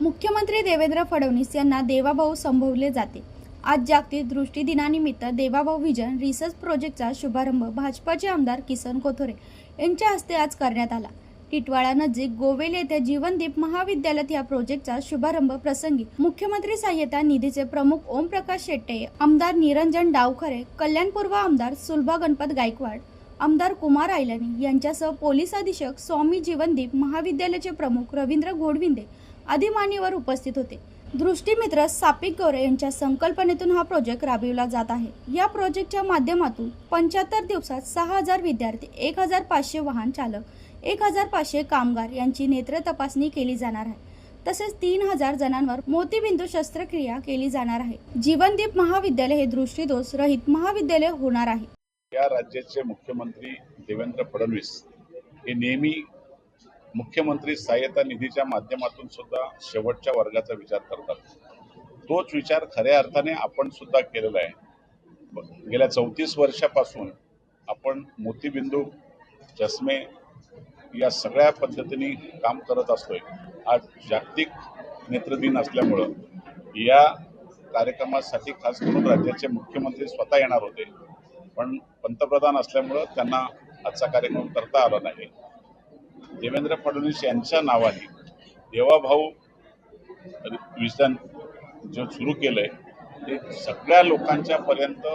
मुख्यमंत्री देवेंद्र फडणवीस यांना देवाभाऊ संभवले जाते. आज जागतिक दृष्टी दिनानिमित्त देवाभाऊ व्हिजन रिसर्च प्रोजेक्टचा शुभारंभ भाजपाचे आमदार किसन कोथोरे यांच्या हस्ते आज करण्यात आला. टिटवाळा नजीक गोवेल येथे जीवनदीप महाविद्यालयात या प्रोजेक्टचा शुभारंभ प्रसंगी मुख्यमंत्री सहाय्यता निधीचे प्रमुख ओमप्रकाश शेट्टे आमदार निरंजन डावखरे कल्याणपूर्व आमदार सुलभा गणपत गायकवाड आमदार कुमार आयलानी यांच्यासह पोलीस अधीक्षक स्वामी जीवनदीप महाविद्यालयाचे प्रमुख रवींद्र घोडविंदे आदी मान्यवर उपस्थित होते. दृष्टीमित्र सापिक गोरे यांच्या संकल्पनेतून हा प्रोजेक्ट राबविला जात आहे. या प्रोजेक्टच्या माध्यमातून पंच्याहत्तर दिवसात सहा हजार विद्यार्थी एक हजार पाचशे वाहन चालक एक हजार पाचशे कामगार यांची नेत्र तपासणी केली जाणार आहे. तसेच तीन हजार जणांवर मोतीबिंदू शस्त्रक्रिया केली जाणार आहे. जीवनदीप महाविद्यालय हे दृष्टीदोष रहित महाविद्यालय होणार आहे. या राज्याचे मुख्यमंत्री देवेंद्र फडणवीस हे नेहमी मुख्यमंत्री सहाय्यता निधीच्या माध्यमातून सुद्धा शेवटच्या वर्गाचा विचार करतात. तोच विचार खऱ्या अर्थाने आपण सुद्धा केलेला आहे. गेल्या चौतीस वर्षापासून आपण मोतीबिंदू चष्मे या सगळ्या पद्धतीने काम करत असतोय. आज जागतिक नेत्रदिन असल्यामुळं या कार्यक्रमासाठी खास करून राज्याचे मुख्यमंत्री स्वतः येणार होते. पण पंतप्रधान असल्यामुळं त्यांना आजचा कार्यक्रम करता आला नाही. देवेंद्र फडणवीस यांच्या नावाने देवाभाऊ विजन जो सुरू केलंय ते सगळ्या लोकांच्या पर्यंत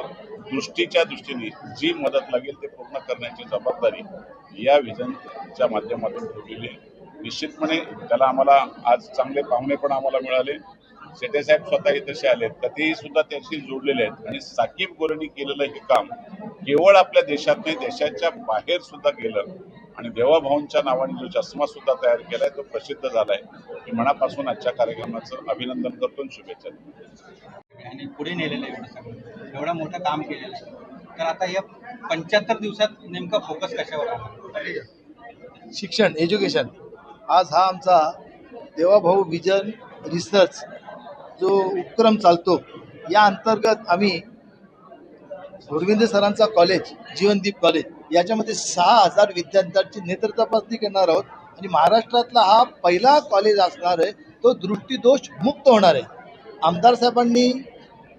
दृष्टीच्या दृष्टीने जी मदत लागेल ते पूर्ण करण्याची जबाबदारी या विजनच्या माध्यमातून ठेवलेली आहे. निश्चितपणे त्याला आम्हाला आज चांगले पाहुणे पण आम्हाला मिळाले. शेटेसाहेब स्वतःही तसे आलेत तर तेही सुद्धा त्याशी जोडलेले आहेत. आणि साकीब गोरेंनी केलेलं हे काम केवळ आपल्या देशात नाही देशाच्या बाहेर सुद्धा गेलं आणि देवाभाऊंच्या नावाने जो चष्मा सुद्धा तयार केलाय तो प्रसिद्ध झालाय. मी मनापासून आजच्या कार्यक्रमाचं अभिनंदन करतो आणि शुभेच्छा देतो. आणि पुढे नेलेलं आहे एवढं सगळं. एवढं मोठं काम केलेलं आहे. तर आता या पंच्याहत्तर दिवसात नेमका फोकस कशावर शिक्षण एज्युकेशन आज हा आमचा देवाभाऊ विजन रिसर्च जो उपक्रम चालतो या अंतर्गत आम्ही घोडविंदे सरांचा कॉलेज जीवनदीप कॉलेज याच्यामध्ये सहा हजार विद्यार्थ्यांची नेत्र तपासणी करणार आहोत. आणि महाराष्ट्रातला हा पहिला कॉलेज असणार आहे तो दृष्टीदोष मुक्त होणार आहे. आमदार साहेबांनी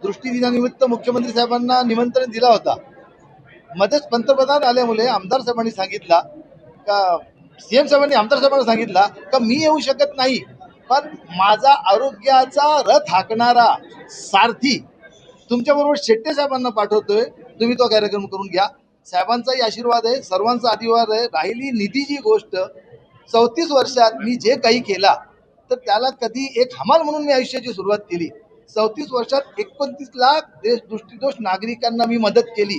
दृष्टीदिनानिमित्त मुख्यमंत्री साहेबांना निमंत्रण दिला होता. मध्येच पंतप्रधान आल्यामुळे आमदार साहेबांनी सांगितला का सीएम साहेबांनी आमदार साहेबांना सांगितला का मी येऊ शकत नाही पण माझा आरोग्याचा रथ हाकणारा सारथी तुमच्याबरोबर शेट्टे साहेबांना पाठवतोय. तुम्ही तो कार्यक्रम करून घ्या. साहेबांचाही आशीर्वाद आहे सर्वांचा आशीर्वाद आहे. राहिली निधीची गोष्ट चौतीस वर्षात मी जे काही केला तर त्याला कधी एक हमाल म्हणून मी आयुष्याची सुरुवात केली. चौतीस वर्षात एकोणतीस लाख देश दृष्टीदोष नागरिकांना मी मदत केली.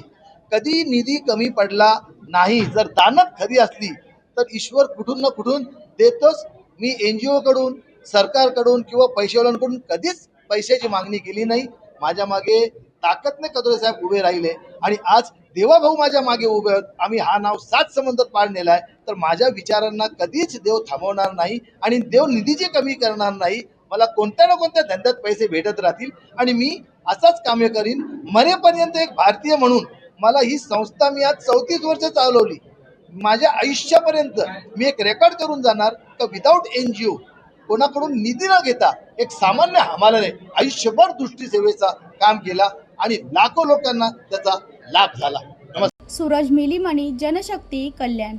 कधी निधी कमी पडला नाही जर दानत खरी असली तर ईश्वर कुठून ना कुठून देतोच. मी एन जी ओकडून सरकारकडून किंवा पैसेवाल्यांकडून कधीच पैशाची मागणी केली नाही. माझ्या मागे ताकदने कदोरे साहेब उभे राहिले? आणि आज देवाभाऊ माझ्या मागे उभे आहेत. आम्ही हा नाव सात समंदर पार आहे तर माझ्या विचारांना कधीच देव थांबवणार नाही आणि देव निधीची कमी करणार नाही मला कोणत्या ना कोणत्या धंद्यात पैसे भेटत राहतील आणि मी असाच कामे करीन. मरेपर्यंत एक भारतीय म्हणून मला ही संस्था मी आज चौतीस वर्ष चालवली. माझ्या आयुष्यापर्यंत मी एक रेकॉर्ड करून जाणार का विदाऊट एन जी ओ कोणाकडून निधी न घेता एक सामान्य हमालाने आयुष्यभर दृष्टीसेवेचा काम केला आणि लाखो लोकांना त्याचा लाभ झाला. नमस्कार. सूरज मिलीमणी जनशक्ती कल्याण.